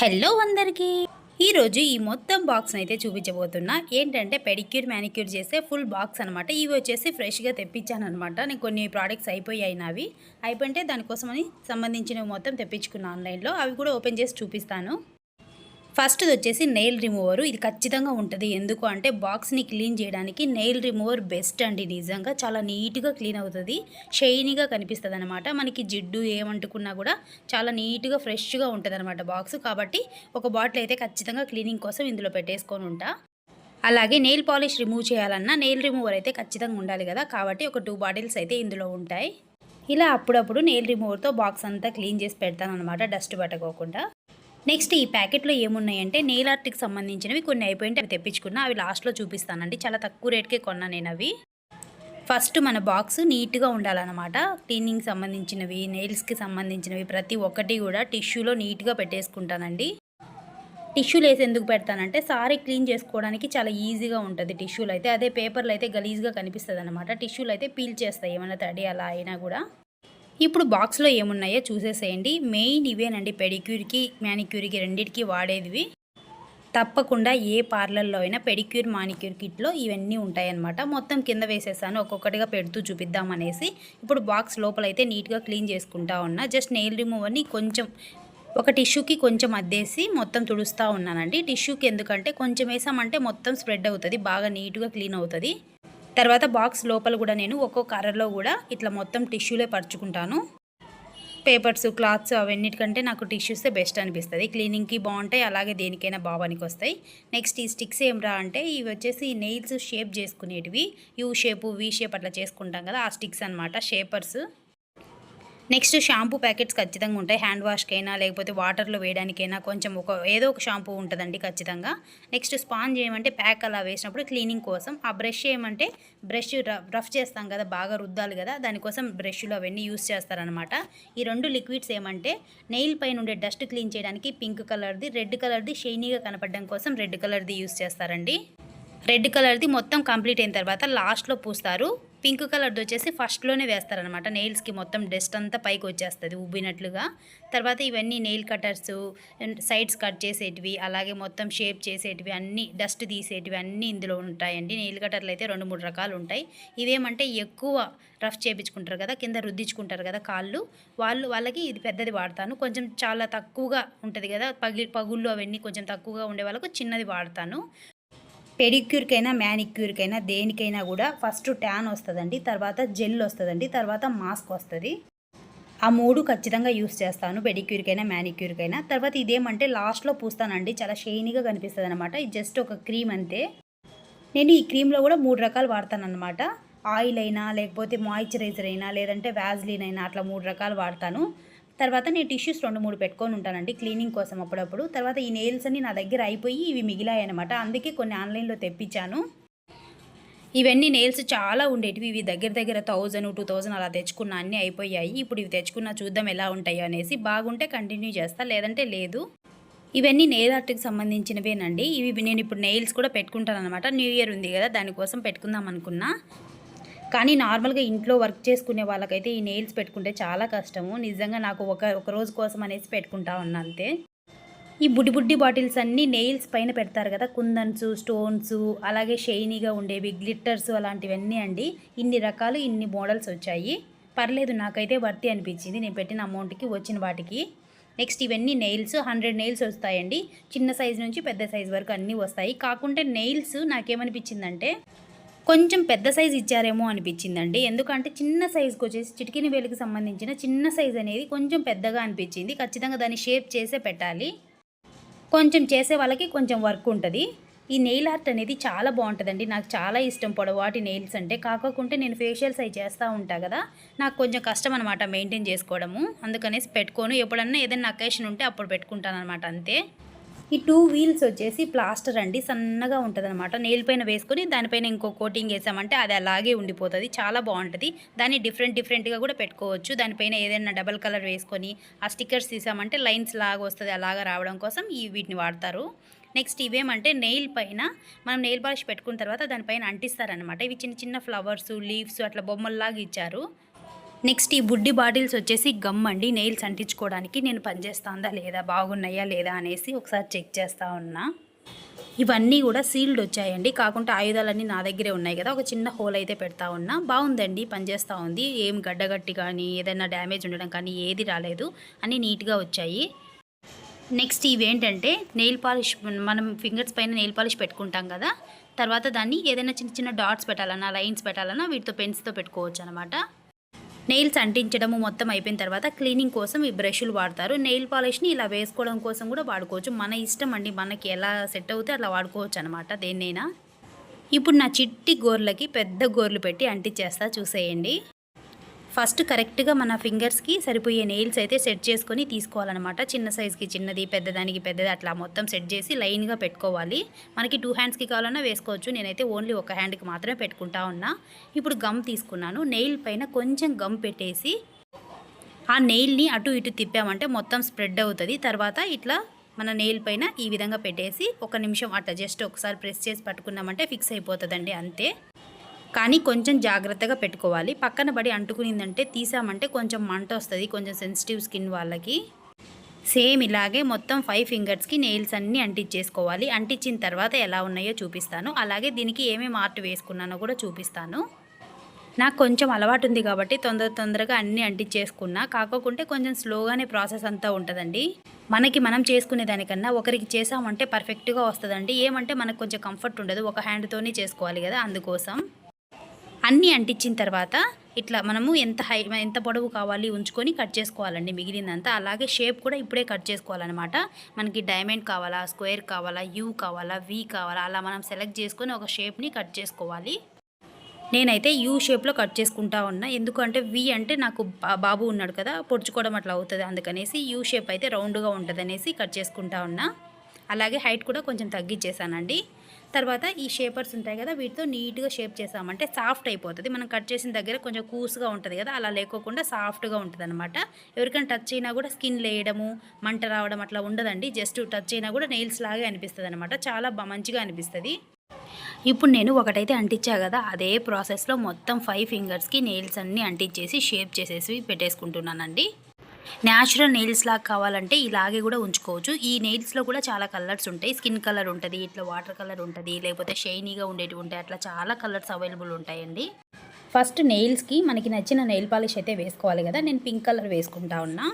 Hello అందరికీ. ఈరోజు ఈ మొత్తం బాక్స్ని అయితే చూపించబోతున్నా. ఏంటంటే పెడిక్యూర్ మ్యానిక్యూర్ చేసే ఫుల్ బాక్స్ అనమాట ఇవి వచ్చేసి ఫ్రెష్గా తెప్పించాను అనమాట నేను కొన్ని ప్రోడక్ట్స్ అయిపోయాయి నావి అయిపోయింటే దానికోసమని సంబంధించినవి మొత్తం తెప్పించుకున్నా ఆన్లైన్లో అవి కూడా ఓపెన్ చేసి చూపిస్తాను. ఫస్ట్ వచ్చేసి నెయిల్ రిమూవర్. ఇది ఖచ్చితంగా ఉంటుంది. ఎందుకు అంటే బాక్స్ని క్లీన్ చేయడానికి నెయిల్ రిమూవర్ బెస్ట్ అండి నిజంగా. చాలా నీట్గా క్లీన్ అవుతుంది. షైనీగా కనిపిస్తుంది అనమాట మనకి జిడ్డు ఏమంటుకున్నా కూడా చాలా నీట్గా ఫ్రెష్గా ఉంటుంది అనమాట బాక్స్. కాబట్టి ఒక బాటిల్ అయితే ఖచ్చితంగా క్లీనింగ్ కోసం ఇందులో పెట్టేసుకొని ఉంటా. అలాగే నెయిల్ పాలిష్ రిమూవ్ చేయాలన్నా నెయిల్ రిమూవర్ అయితే ఖచ్చితంగా ఉండాలి కదా. కాబట్టి ఒక టూ బాటిల్స్ అయితే ఇందులో ఉంటాయి. ఇలా అప్పుడప్పుడు నెయిల్ రిమూవర్తో బాక్స్ అంతా క్లీన్ చేసి పెడతాను అనమాట డస్ట్ పట్టకోకుండా. నెక్స్ట్ ఈ ప్యాకెట్లో ఏమున్నాయంటే నెయిల్ ఆర్ట్కి సంబంధించినవి కొన్ని అయిపోయింటే అవి తెప్పించుకున్నా అవి లాస్ట్లో చూపిస్తానండి. చాలా తక్కువ రేట్కే కొన్నా నేను అవి. ఫస్ట్ మన బాక్స్ నీట్గా ఉండాలన్నమాట. క్లీనింగ్ సంబంధించినవి నెయిల్స్కి సంబంధించినవి ప్రతి ఒక్కటి కూడా టిష్యూలో నీట్గా పెట్టేసుకుంటానండి. టిష్యూలు వేసి ఎందుకు పెడతానంటే సారీ క్లీన్ చేసుకోవడానికి చాలా ఈజీగా ఉంటుంది టిష్యూలు అయితే అదే పేపర్లు అయితే గలీజ్గా కనిపిస్తుంది అనమాట టిష్యూలు అయితే పీల్ చేస్తాయి ఏమైనా తడి అలా అయినా కూడా. ఇప్పుడు బాక్స్లో ఏమున్నాయో చూసేసేయండి. మెయిన్ ఇవేనండి పెడిక్యూర్కి మ్యానిక్యూర్కి రెండింటికి వాడేదివి. తప్పకుండా ఏ పార్లర్లో అయినా పెడిక్యూర్ మానిక్యూర్ కిట్లో ఇవన్నీ ఉంటాయన్నమాట. మొత్తం కింద వేసేసాను. ఒక్కొక్కటిగా పెడుతూ చూపిద్దాం అనేసి ఇప్పుడు బాక్స్ లోపలైతే నీట్గా క్లీన్ చేసుకుంటా ఉన్నా. జస్ట్ నెయిల్ రిమూవర్ని కొంచెం ఒక టిష్యూకి కొంచెం అద్దేసి మొత్తం తుడుస్తూ ఉన్నానండి. టిష్యూకి ఎందుకంటే కొంచెం వేసామంటే మొత్తం స్ప్రెడ్ అవుతుంది. బాగా నీట్గా క్లీన్ అవుతుంది. తర్వాత బాక్స్ లోపల కూడా నేను ఒక్కో కర్రలో కూడా ఇట్లా మొత్తం టిష్యూలే పరుచుకుంటాను. పేపర్స్ క్లాత్స్ అవన్నిటికంటే నాకు టిష్యూసే బెస్ట్ అనిపిస్తుంది. క్లీనింగ్కి బాగుంటాయి అలాగే దేనికైనా బాగానికి వస్తాయి. నెక్స్ట్ ఈ స్టిక్స్ ఏం రా అంటే ఇవి వచ్చేసి నెయిల్స్ షేప్ చేసుకునేటివి. యూ షేపు వీ షేప్ అట్లా చేసుకుంటాం కదా ఆ స్టిక్స్ అనమాట షేపర్స్. నెక్స్ట్ షాంపూ ప్యాకెట్స్ ఖచ్చితంగా ఉంటాయి. హ్యాండ్ వాష్కైనా లేకపోతే వాటర్లో వేయడానికైనా కొంచెం ఒక ఏదో ఒక షాంపూ ఉంటుందండి ఖచ్చితంగా. నెక్స్ట్ స్పాంజ్ ఏమంటే ప్యాక్ అలా వేసినప్పుడు క్లీనింగ్ కోసం. ఆ బ్రష్ ఏమంటే బ్రష్ రఫ్ చేస్తాం కదా బాగా రుద్దాలి కదా దానికోసం బ్రష్లు అవన్నీ యూస్ చేస్తారనమాట ఈ రెండు లిక్విడ్స్ ఏమంటే నెయిల్ పైన ఉండే డస్ట్ క్లీన్ చేయడానికి పింక్ కలర్ది రెడ్ కలర్ది షైనీగా కనపడడం కోసం రెడ్ కలర్ది యూస్ చేస్తారండి. రెడ్ కలర్ది మొత్తం కంప్లీట్ అయిన తర్వాత లాస్ట్లో పూస్తారు. పింక్ కలర్ది వచ్చేసి ఫస్ట్లోనే వేస్తారనమాట నెయిల్స్కి మొత్తం డస్ట్ అంతా పైకి వచ్చేస్తుంది ఉబ్బినట్లుగా తర్వాత ఇవన్నీ నెయిల్ కటర్స్ సైడ్స్ కట్ చేసేటివి అలాగే మొత్తం షేప్ చేసేటివి అన్నీ డస్ట్ తీసేటివి అన్నీ ఇందులో ఉంటాయండి. నెయిల్ కటర్లు అయితే రెండు మూడు రకాలు ఉంటాయి. ఇవేమంటే ఎక్కువ రఫ్ చేపించుకుంటారు కదా కింద రుద్దించుకుంటారు కదా కాళ్ళు. వాళ్ళు వాళ్ళకి ఇది పెద్దది వాడతాను. కొంచెం చాలా తక్కువగా ఉంటుంది కదా పగి పగుళ్ళు అవన్నీ కొంచెం తక్కువగా ఉండే వాళ్ళకు చిన్నది వాడతాను. పెడిక్యూర్కైనా మ్యానిక్యూర్కైనా దేనికైనా కూడా ఫస్ట్ ట్యాన్ వస్తుందండి తర్వాత జెల్ వస్తుందండి తర్వాత మాస్క్ వస్తుంది. ఆ మూడు ఖచ్చితంగా యూస్ చేస్తాను పెడిక్యూర్కైనా మ్యానిక్యూర్కైనా తర్వాత ఇదేమంటే లాస్ట్లో పూస్తానండి చాలా షైనీగా కనిపిస్తుంది అనమాట ఇది జస్ట్ ఒక క్రీమ్ అంతే. నేను ఈ క్రీమ్లో కూడా మూడు రకాలు వాడతాననమాట ఆయిల్ అయినా లేకపోతే మాయిశ్చరైజర్ అయినా లేదంటే వ్యాజ్లిన్ అయినా అట్లా మూడు రకాలు వాడతాను. తర్వాత నేను టిష్యూస్ రెండు మూడు పెట్టుకొని ఉంటానండి క్లీనింగ్ కోసం అప్పుడప్పుడు. తర్వాత ఈ నెయిల్స్ అన్ని నా దగ్గర అయిపోయి ఇవి మిగిలాయి అనమాట అందుకే కొన్ని ఆన్లైన్లో తెప్పించాను. ఇవన్నీ నెయిల్స్ చాలా ఉండేటివి. ఇవి దగ్గర దగ్గర థౌజండ్ టూ థౌజండ్ అలా తెచ్చుకున్న అన్నీ అయిపోయాయి. ఇప్పుడు ఇవి తెచ్చుకున్న చూద్దాం ఎలా ఉంటాయో అనేసి బాగుంటే కంటిన్యూ చేస్తా లేదంటే లేదు. ఇవన్నీ నెయిల్ ఆర్ట్కి సంబంధించినవేనండి. ఇవి నేను ఇప్పుడు నెయిల్స్ కూడా పెట్టుకుంటాను అనమాట న్యూ ఇయర్ ఉంది కదా దానికోసం పెట్టుకుందాం అనుకున్నా. కానీ నార్మల్గా ఇంట్లో వర్క్ చేసుకునే వాళ్ళకైతే ఈ నెయిల్స్ పెట్టుకుంటే చాలా కష్టము. నిజంగా నాకు ఒక ఒక రోజు కోసం అనేసి పెట్టుకుంటా ఉన్నా అంతే. ఈ బుడ్డి బుడ్డి బాటిల్స్ అన్నీ నెయిల్స్ పైన పెడతారు కదా కుందన్స్ స్టోన్స్ అలాగే షైనీగా ఉండేవి గ్లిట్టర్స్ అలాంటివన్నీ అండి. ఇన్ని రకాలు ఇన్ని మోడల్స్ వచ్చాయి. పర్లేదు నాకైతే వర్తి అనిపించింది. నేను పెట్టిన అమౌంట్కి వచ్చిన వాటికి. నెక్స్ట్ ఇవన్నీ నెయిల్స్ హండ్రెడ్ నెయిల్స్ వస్తాయండి. చిన్న సైజు నుంచి పెద్ద సైజ్ వరకు అన్నీ వస్తాయి. కాకుంటే నెయిల్స్ నాకేమనిపించిందంటే కొంచెం పెద్ద సైజ్ ఇచ్చారేమో అనిపించిందండి. ఎందుకంటే చిన్న సైజుకి వచ్చేసి చిటికిన వేలికి సంబంధించిన చిన్న సైజ్ అనేది కొంచెం పెద్దగా అనిపించింది. ఖచ్చితంగా దాన్ని షేప్ చేసే పెట్టాలి. కొంచెం చేసే వాళ్ళకి కొంచెం వర్క్ ఉంటుంది. ఈ నెయిల్ ఆర్ట్ అనేది చాలా బాగుంటుందండి. నాకు చాలా ఇష్టం పొడవాటి నెయిల్స్ అంటే. కాకపోతే నేను ఫేషియల్స్ అవి చేస్తూ ఉంటా కదా. నాకు కొంచెం కష్టం అనమాట మెయింటైన్ చేసుకోవడము. అందుకనేసి పెట్టుకోను. ఎప్పుడన్నా ఏదైనా అకేషన్ ఉంటే అప్పుడు పెట్టుకుంటాను అనమాట అంతే. ఈ టూ వీల్స్ వచ్చేసి ప్లాస్టర్ అండి సన్నగా ఉంటుంది అనమాట నెయిల్ పైన వేసుకొని దానిపైన ఇంకో కోటింగ్ వేసామంటే అది అలాగే ఉండిపోతుంది చాలా బాగుంటుంది. దాన్ని డిఫరెంట్ డిఫరెంట్గా కూడా పెట్టుకోవచ్చు. దానిపైన ఏదైనా డబల్ కలర్ వేసుకొని ఆ స్టిక్కర్స్ తీసామంటే లైన్స్ లాగా వస్తుంది అలాగా రావడం కోసం ఈ వీటిని వాడతారు. నెక్స్ట్ ఇవేమంటే నెయిల్ పైన మనం నెయిల్ పాలిష్ పెట్టుకున్న తర్వాత దానిపైన అంటిస్తారనమాట ఇవి చిన్న చిన్న ఫ్లవర్స్ లీవ్స్ అట్లా బొమ్మల్లాగా ఇచ్చారు. నెక్స్ట్ ఈ బుడ్డి బాటిల్స్ వచ్చేసి గమ్ అండి నెయిల్స్ అంటించుకోవడానికి నేను పనిచేస్తుందా లేదా బాగున్నాయా లేదా అనేసి ఒకసారి చెక్ చేస్తూ ఉన్నా. ఇవన్నీ కూడా సీల్డ్ వచ్చాయండి. కాకుండా ఆయుధాలన్నీ నా దగ్గరే ఉన్నాయి కదా ఒక చిన్న హోల్ అయితే పెడతా ఉన్నా. బాగుందండి పనిచేస్తూ ఉంది. ఏం గడ్డగట్టి కానీ ఏదైనా డ్యామేజ్ ఉండడం కానీ ఏది రాలేదు. అన్నీ నీట్గా వచ్చాయి. నెక్స్ట్ ఇవేంటంటే నెయిల్ పాలిష్ మనం ఫింగర్స్ పైన నెయిల్ పాలిష్ పెట్టుకుంటాం కదా తర్వాత దాన్ని ఏదైనా చిన్న చిన్న డాట్స్ పెట్టాలన్నా లైన్స్ పెట్టాలన్నా వీటితో పెన్స్తో పెట్టుకోవచ్చు అనమాట నెయిల్స్ అంటించడము మొత్తం అయిపోయిన తర్వాత క్లీనింగ్ కోసం ఈ బ్రష్లు వాడతారు. నెయిల్ పాలిష్ని ఇలా వేసుకోవడం కోసం కూడా వాడుకోవచ్చు. మన ఇష్టం అండి మనకి ఎలా సెట్ అవుతే అలా వాడుకోవచ్చు అనమాట దేన్నైనా. ఇప్పుడు నా చిట్టి గోర్లకి పెద్ద గోర్లు పెట్టి అంటించేస్తా చూసేయండి. ఫస్ట్ కరెక్ట్గా మన ఫింగర్స్కి సరిపోయే నెయిల్స్ అయితే సెట్ చేసుకొని తీసుకోవాలన్నమాట. చిన్న సైజ్కి చిన్నది పెద్దదానికి పెద్దది అట్లా మొత్తం సెట్ చేసి లైన్గా పెట్టుకోవాలి. మనకి టూ హ్యాండ్స్కి కావాలన్నా వేసుకోవచ్చు. నేనైతే ఓన్లీ ఒక హ్యాండ్కి మాత్రమే పెట్టుకుంటా ఉన్నా. ఇప్పుడు గమ్ తీసుకున్నాను. నెయిల్ పైన కొంచెం గమ్ పెట్టేసి ఆ నెయిల్ని అటు ఇటు తిప్పామంటే మొత్తం స్ప్రెడ్ అవుతుంది. తర్వాత ఇట్లా మన నెయిల్ పైన ఈ విధంగా పెట్టేసి ఒక నిమిషం అట్లా జస్ట్ ఒకసారి ప్రెస్ చేసి పట్టుకున్నామంటే ఫిక్స్ అయిపోతుందండి అంతే. కానీ కొంచెం జాగ్రత్తగా పెట్టుకోవాలి. పక్కన పడి అంటుకునిందంటే తీసామంటే కొంచెం మంట వస్తుంది కొంచెం సెన్సిటివ్ స్కిన్ వాళ్ళకి. సేమ్ ఇలాగే మొత్తం ఫైవ్ ఫింగర్స్కి నెయిల్స్ అన్నీ అంటించేసుకోవాలి. అంటించిన తర్వాత ఎలా ఉన్నాయో చూపిస్తాను. అలాగే దీనికి ఏమేమి ఆర్ట్ వేసుకున్నానో కూడా చూపిస్తాను. నాకు కొంచెం అలవాటు ఉంది కాబట్టి తొందర తొందరగా అన్నీ అంటించేసుకున్నా. కాకోకుంటే కొంచెం స్లోగానే ప్రాసెస్ అంతా ఉంటుందండి. మనకి మనం చేసుకునే దానికన్నా ఒకరికి చేసామంటే పర్ఫెక్ట్గా వస్తుందండి. ఏమంటే మనకు కొంచెం కంఫర్ట్ ఉండదు. ఒక హ్యాండ్తోనే చేసుకోవాలి కదా అందుకోసం. అన్నీ అంటించిన తర్వాత ఇట్లా మనము ఎంత హై ఎంత పొడవు కావాలి ఉంచుకొని కట్ చేసుకోవాలండి మిగిలిందంతా. అలాగే షేప్ కూడా ఇప్పుడే కట్ చేసుకోవాలన్నమాట. మనకి డైమండ్ కావాలా స్క్వేర్ కావాలా యూ కావాలా వి కావాలా అలా మనం సెలెక్ట్ చేసుకొని ఒక షేప్ని కట్ చేసుకోవాలి. నేనైతే యూ షేప్లో కట్ చేసుకుంటా ఉన్నా. ఎందుకంటే వి అంటే నాకు బా- బాబు ఉన్నాడు కదా పొడుచుకోవడం అట్లా అవుతుంది అందుకనేసి యూ షేప్ అయితే రౌండ్గా ఉంటుంది కట్ చేసుకుంటా ఉన్నా. అలాగే హైట్ కూడా కొంచెం తగ్గించేసానండి తర్వాత ఈ షేపర్స్ ఉంటాయి కదా వీటితో నీట్గా షేప్ చేసామంటే సాఫ్ట్ అయిపోతుంది. మనం కట్ చేసిన దగ్గర కొంచెం కూసుగా ఉంటుంది కదా అలా లేకోకుండా సాఫ్ట్గా ఉంటుంది అనమాట ఎవరికైనా టచ్ అయినా కూడా స్కిన్ లేయడము మంట రావడం అట్లా ఉండదండి. జస్ట్ టచ్ అయినా కూడా నెయిల్స్ లాగే అనిపిస్తుంది అనమాట చాలా మంచిగా అనిపిస్తుంది. ఇప్పుడు నేను ఒకటైతే అంటించా కదా అదే ప్రాసెస్లో మొత్తం ఫైవ్ ఫింగర్స్కి నెయిల్స్ అన్నీ అంటించేసి షేప్ చేసేసి పెట్టేసుకుంటున్నానండి. న్యాచురల్ నెయిల్స్ లాగా కావాలంటే ఇలాగే కూడా ఉంచుకోవచ్చు. ఈ నెయిల్స్లో కూడా చాలా కలర్స్ ఉంటాయి. స్కిన్ కలర్ ఉంటుంది ఇట్లా వాటర్ కలర్ ఉంటుంది లేకపోతే షైనీగా ఉండేటివి ఉంటాయి. అట్లా చాలా కలర్స్ అవైలబుల్ ఉంటాయండి. ఫస్ట్ నెయిల్స్కి మనకి నచ్చిన నెయిల్ పాలిష్ అయితే వేసుకోవాలి కదా. నేను పింక్ కలర్ వేసుకుంటా ఉన్నా.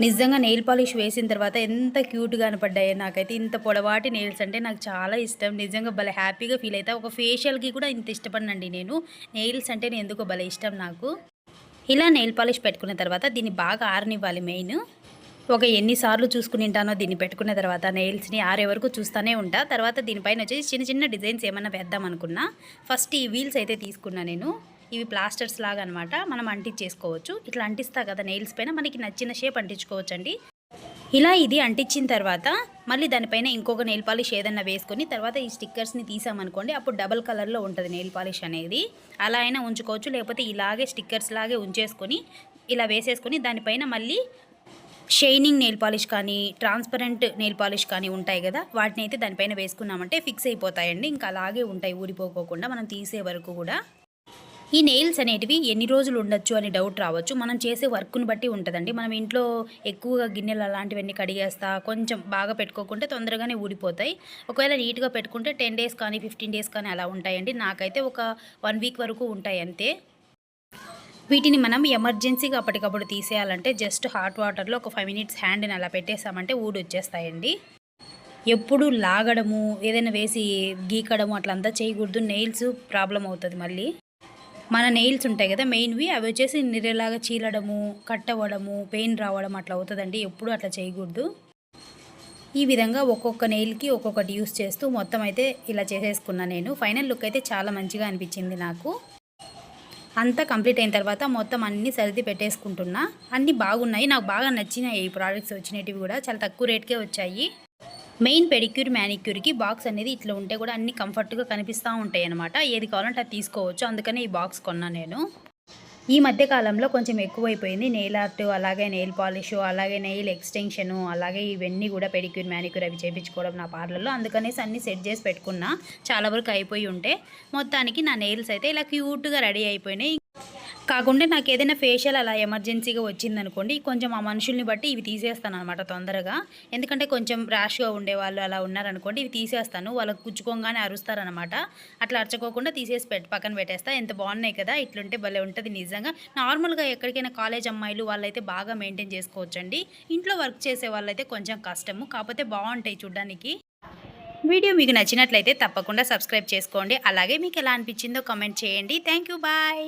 నిజంగా నెయిల్ పాలిష్ వేసిన తర్వాత ఎంత క్యూట్గా కనపడ్డాయో నాకైతే ఇంత పొడవాటి నెయిల్స్ అంటే నాకు చాలా ఇష్టం. నిజంగా భలే హ్యాపీగా ఫీల్ అవుతా ఒక ఫేషియల్కి కూడా ఇంత ఇష్టపడినండి నేను. నెయిల్స్ అంటే నేను ఎందుకో భలే ఇష్టం నాకు. ఇలా నెయిల్ పాలిష్ పెట్టుకున్న తర్వాత దీన్ని బాగా ఆరనివ్వాలి మెయిన్. ఒక ఎన్నిసార్లు చూసుకుని ఉంటానో దీన్ని పెట్టుకున్న తర్వాత నెయిల్స్ని ఆరే వరకు చూస్తూనే ఉంటా. తర్వాత దీనిపైన వచ్చేసి చిన్న చిన్న డిజైన్స్ ఏమైనా వేద్దాం అనుకున్నా. ఫస్ట్ ఈ వీల్స్ అయితే తీసుకున్నా నేను. ఇవి ప్లాస్టర్స్ లాగా అనమాట మనం అంటించేసుకోవచ్చు. ఇట్లా అంటిస్తా కదా నెయిల్స్ పైన. మనకి నచ్చిన షేప్ అంటించుకోవచ్చు అండి ఇలా ఇది అంటించిన తర్వాత మళ్ళీ దానిపైన ఇంకొక నెయిల్ పాలిష్ ఏదన్నా వేసుకొని తర్వాత ఈ స్టిక్కర్స్ని తీసామనుకోండి అప్పుడు డబల్ కలర్లో ఉంటుంది నెయిల్ పాలిష్ అనేది. అలా అయినా ఉంచుకోవచ్చు లేకపోతే ఇలాగే స్టిక్కర్స్ లాగే ఉంచేసుకొని ఇలా వేసేసుకొని దానిపైన మళ్ళీ షైనింగ్ నెయిల్ పాలిష్ కానీ ట్రాన్స్పరెంట్ నెయిల్ పాలిష్ కానీ ఉంటాయి కదా వాటిని అయితే దానిపైన వేసుకున్నామంటే ఫిక్స్ అయిపోతాయండి. ఇంకా అలాగే ఉంటాయి ఊడిపోకోకుండా మనం తీసే వరకు కూడా. ఈ నెయిల్స్ అనేటివి ఎన్ని రోజులు ఉండొచ్చు అని డౌట్ రావచ్చు. మనం చేసే వర్క్ను బట్టి ఉంటుందండి. మనం ఇంట్లో ఎక్కువగా గిన్నెలు అలాంటివన్నీ కడిగేస్తా కొంచెం బాగా పెట్టుకోకుంటే తొందరగానే ఊడిపోతాయి. ఒకవేళ నీట్గా పెట్టుకుంటే టెన్ డేస్ కానీ ఫిఫ్టీన్ డేస్ కానీ అలా ఉంటాయండి. నాకైతే ఒక వన్ వీక్ వరకు ఉంటాయి అంతే. వీటిని మనం ఎమర్జెన్సీగా అప్పటికప్పుడు తీసేయాలంటే జస్ట్ హాట్ వాటర్లో ఒక ఫైవ్ మినిట్స్ హ్యాండ్ని అలా పెట్టేసామంటే ఊడి వచ్చేస్తాయండి ఎప్పుడు లాగడము ఏదైనా వేసి గీకడము అట్లంతా చేయకూడదు. నెయిల్స్ ప్రాబ్లం అవుతుంది మళ్ళీ. మన నెయిల్స్ ఉంటాయి కదా మెయిన్వి అవి వచ్చేసి నిరేలాగా చీలడము కట్ అవ్వడము పెయిన్ రావడం అట్లా అవుతుందండి. ఎప్పుడు అట్లా చేయకూడదు. ఈ విధంగా ఒక్కొక్క నెయిల్కి ఒక్కొక్కటి యూస్ చేస్తూ మొత్తం అయితే ఇలా చేసేసుకున్నా నేను. ఫైనల్ లుక్ అయితే చాలా మంచిగా అనిపించింది నాకు. అంతా కంప్లీట్ అయిన తర్వాత మొత్తం అన్నీ సర్ది పెట్టేసుకుంటున్నా. అన్నీ బాగున్నాయి. నాకు బాగా నచ్చినాయి ఈ ప్రోడక్ట్స్ వచ్చినవి కూడా. చాలా తక్కువ రేట్కే వచ్చాయి. మెయిన్ పెడిక్యూర్ మ్యానిక్యూర్కి బాక్స్ అనేది ఇట్లా ఉంటే కూడా అన్ని కంఫర్ట్గా కనిపిస్తూ ఉంటాయి అనమాట ఏది కావాలంటే అది తీసుకోవచ్చు. అందుకనే ఈ బాక్స్ కొన్నా నేను. ఈ మధ్య కాలంలో కొంచెం ఎక్కువైపోయింది. నెయిల్ ఆర్ట్ అలాగే నెయిల్ పాలిష్ అలాగే నెయిల్ ఎక్స్టెన్షన్ అలాగే ఇవన్నీ కూడా పెడిక్యూర్ మ్యానిక్యూర్ అవి చేయించుకోవడం నా పార్లర్లో. అందుకనేసి అన్నీ సెట్ చేసి పెట్టుకున్నా. చాలా వరకు అయిపోయి ఉంటే మొత్తానికి నా నెయిల్స్ అయితే ఇలా క్యూట్గా రెడీ అయిపోయినాయి. కాకుండా నాకు ఏదైనా ఫేషియల్ అలా ఎమర్జెన్సీగా వచ్చిందనుకోండి కొంచెం ఆ మనుషుల్ని బట్టి ఇవి తీసేస్తాను అనమాట తొందరగా. ఎందుకంటే కొంచెం ర్యాష్గా ఉండేవాళ్ళు అలా ఉన్నారనుకోండి ఇవి తీసేస్తాను వాళ్ళకి గుచ్చుకోగానే అరుస్తారనమాట అట్లా అరచుకోకుండా తీసేసి పెట్టి పక్కన పెట్టేస్తా. ఎంత బాగున్నాయి కదా ఇట్లుంటే భలే ఉంటుంది నిజంగా. నార్మల్గా ఎక్కడికైనా కాలేజ్ అమ్మాయిలు వాళ్ళైతే బాగా మెయింటైన్ చేసుకోవచ్చండి. ఇంట్లో వర్క్ చేసే వాళ్ళైతే కొంచెం కష్టము కాకపోతే బాగుంటాయి చూడ్డానికి. వీడియో మీకు నచ్చినట్లయితే తప్పకుండా సబ్స్క్రైబ్ చేసుకోండి. అలాగే మీకు ఎలా అనిపించిందో కామెంట్ చేయండి. Thank you bye